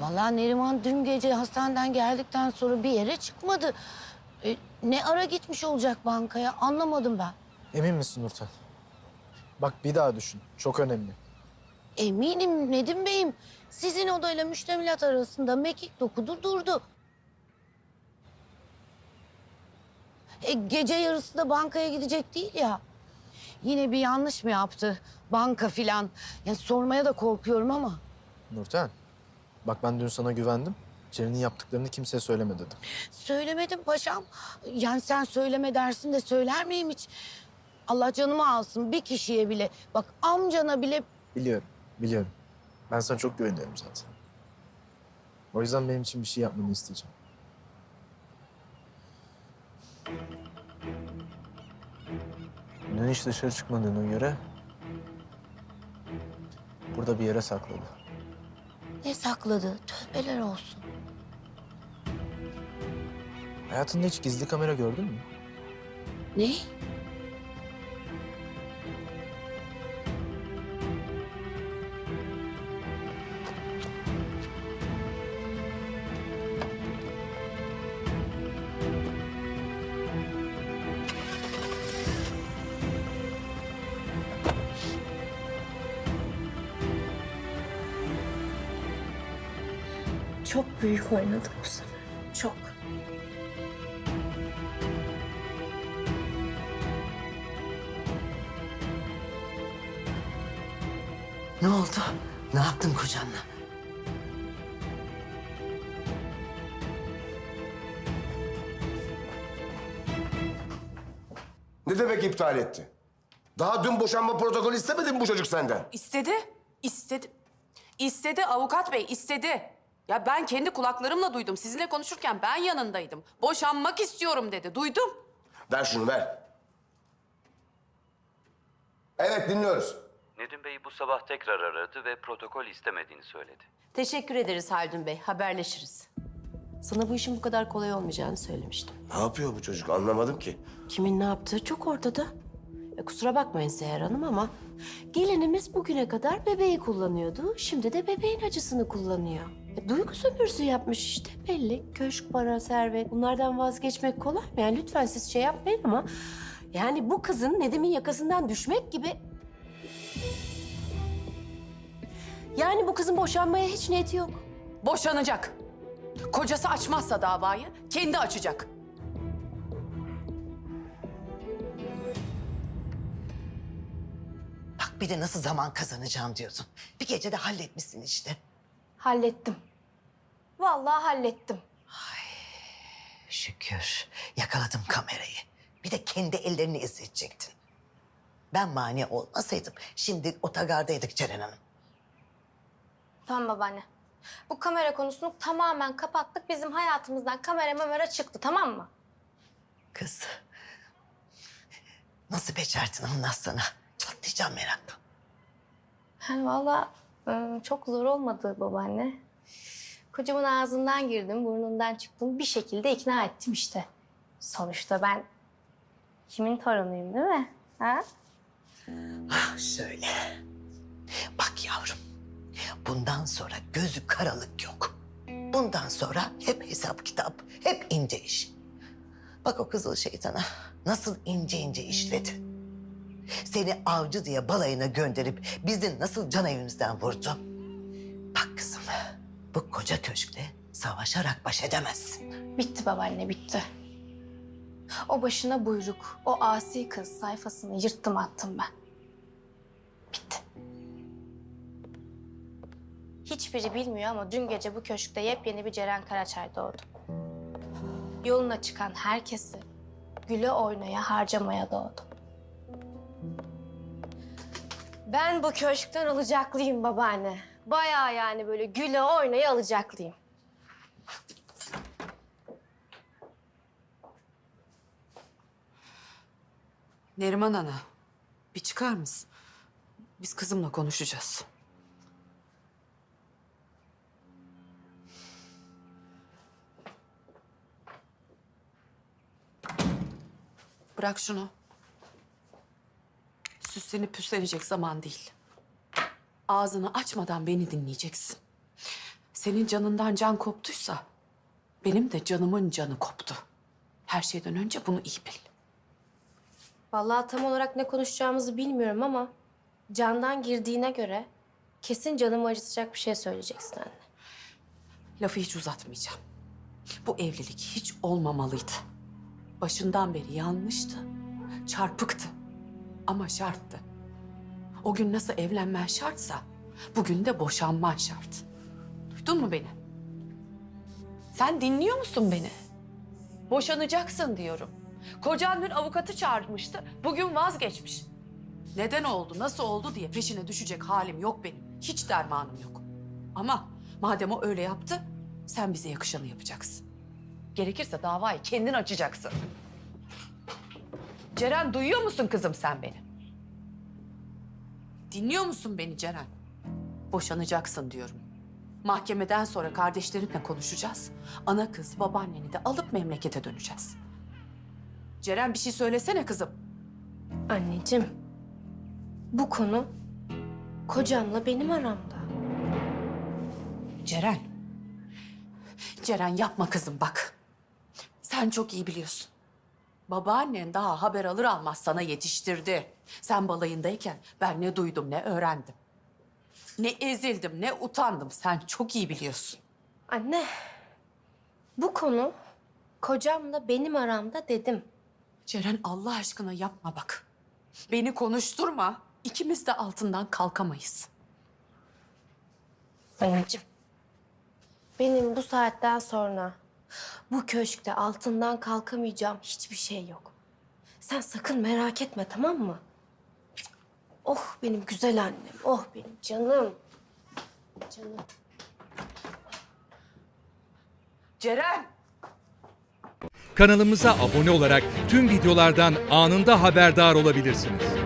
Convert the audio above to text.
Vallahi Neriman dün gece hastaneden geldikten sonra bir yere çıkmadı. E, ne ara gitmiş olacak bankaya anlamadım ben. Emin misin Nurten? Bak bir daha düşün. Çok önemli. Eminim Nedim Bey'im. Sizin odayla müştemilat arasında mekik dokudu durdu. E, gece yarısı da bankaya gidecek değil ya. Yine bir yanlış mı yaptı? Banka filan. Ya sormaya da korkuyorum ama. Nurten, bak ben dün sana güvendim. Ceren'in yaptıklarını kimseye söyleme dedim. Söylemedim paşam. Yani sen söyleme dersin de söyler miyim hiç? Allah canımı alsın bir kişiye bile. Bak amcana bile Biliyorum, biliyorum. Ben sana çok güveniyorum zaten. O yüzden benim için bir şey yapmanı isteyeceğim. Dün hiç dışarı çıkmadığına göre... ...burada bir yere sakladı. Ne sakladı? Tövbeler olsun. Hayatında hiç gizli kamera gördün mü? Ne? Çok büyük oynadık bu sefer. Çok. Ne oldu? Ne yaptın kocanla? Ne demek iptal etti? Daha dün boşanma protokolü istemedi mi bu çocuk senden? İstedi. İstedi. İstedi avukat bey istedi. Ya ben kendi kulaklarımla duydum. Sizinle konuşurken ben yanındaydım. Boşanmak istiyorum dedi. Duydum. Ver şunu ver. Evet dinliyoruz. Nedim Bey bu sabah tekrar aradı ve protokol istemediğini söyledi. Teşekkür ederiz Haldun Bey. Haberleşiriz. Sana bu işin bu kadar kolay olmayacağını söylemiştim. Ne yapıyor bu çocuk anlamadım ki. Kimin ne yaptığı çok ortada. E, kusura bakmayın Seher Hanım ama gelinimiz bugüne kadar bebeği kullanıyordu. Şimdi de bebeğin acısını kullanıyor. E, duygu sömürüsü yapmış işte belli. Köşk, para, servet bunlardan vazgeçmek kolay mı? Yani lütfen siz şey yapmayın ama... Yani bu kızın Nedim'in yakasından düşmek gibi... Yani bu kızın boşanmaya hiç niyeti yok. Boşanacak. Kocası açmazsa davayı kendi açacak. Bak bir de nasıl zaman kazanacağım diyordun. Bir gecede halletmişsin işte. Hallettim. Vallahi hallettim. Şükür yakaladım kamerayı. Bir de kendi ellerini izleyecektin. Ben mani olmasaydım şimdi otogardaydık Ceren Hanım. Tamam babaanne. Bu kamera konusunu tamamen kapattık. Bizim hayatımızdan kamera mamera çıktı tamam mı? Kız. Nasıl becerdin anlatsana. Çatlayacağım meraktan. Yani vallahi ıı, çok zor olmadı babaanne. Kocamın ağzından girdim, burnundan çıktım. Bir şekilde ikna ettim işte. Sonuçta ben kimin torunuyum değil mi? Ha? Ah şöyle. Bak yavrum. Bundan sonra gözü karalık yok. Bundan sonra hep hesap kitap, hep ince iş. Bak o kızıl şeytana nasıl ince ince işledi. Seni avcı diye balayına gönderip bizi nasıl can evimizden vurdu. Bak kızım, bu koca köşkle savaşarak baş edemezsin. Bitti babaanne, bitti. O başına buyruk, o asi kız sayfasını yırttım attım ben. Bitti. Hiçbiri bilmiyor ama dün gece bu köşkte yepyeni bir Ceren Karaçay doğdu. Yoluna çıkan herkesi güle oynaya harcamaya doğdu. Ben bu köşkten alacaklıyım babaanne. Bayağı yani böyle güle oynaya alacaklıyım. Neriman Ana bir çıkar mısın? Biz kızımla konuşacağız. Bırak şunu. Süslenip püslenecek zaman değil. Ağzını açmadan beni dinleyeceksin. Senin canından can koptuysa benim de canımın canı koptu. Her şeyden önce bunu iyi bil. Vallahi tam olarak ne konuşacağımızı bilmiyorum ama candan girdiğine göre kesin canımı acıtacak bir şey söyleyeceksin anne. Lafı hiç uzatmayacağım. Bu evlilik hiç olmamalıydı. Başından beri yanlıştı. Çarpıktı. Ama şarttı. O gün nasıl evlenmen şartsa bugün de boşanman şart. Duydun mu beni? Sen dinliyor musun beni? Boşanacaksın diyorum. Kocan dün avukatı çağırmıştı. Bugün vazgeçmiş. Neden oldu, nasıl oldu diye peşine düşecek halim yok benim. Hiç dermanım yok. Ama madem o öyle yaptı, sen bize yakışanı yapacaksın. Gerekirse davayı kendin açacaksın. Ceren duyuyor musun kızım sen beni? Dinliyor musun beni Ceren? Boşanacaksın diyorum. Mahkemeden sonra kardeşlerinle konuşacağız. Ana kız babaanneni de alıp memlekete döneceğiz. Ceren bir şey söylesene kızım. Anneciğim, bu konu kocamla benim aramda. Ceren. Ceren yapma kızım bak. Sen çok iyi biliyorsun. Babaannen daha haber alır almaz sana yetiştirdi. Sen balayındayken ben ne duydum ne öğrendim. Ne ezildim ne utandım sen çok iyi biliyorsun. Anne, bu konu kocamla benim aramda dedim. Ceren Allah aşkına yapma bak. Beni konuşturma. İkimiz de altından kalkamayız. Anneciğim, benim bu saatten sonra bu köşkte altından kalkamayacağım hiçbir şey yok. Sen sakın merak etme tamam mı? Oh benim güzel annem, oh benim canım. Canım. Ceren! Kanalımıza abone olarak tüm videolardan anında haberdar olabilirsiniz.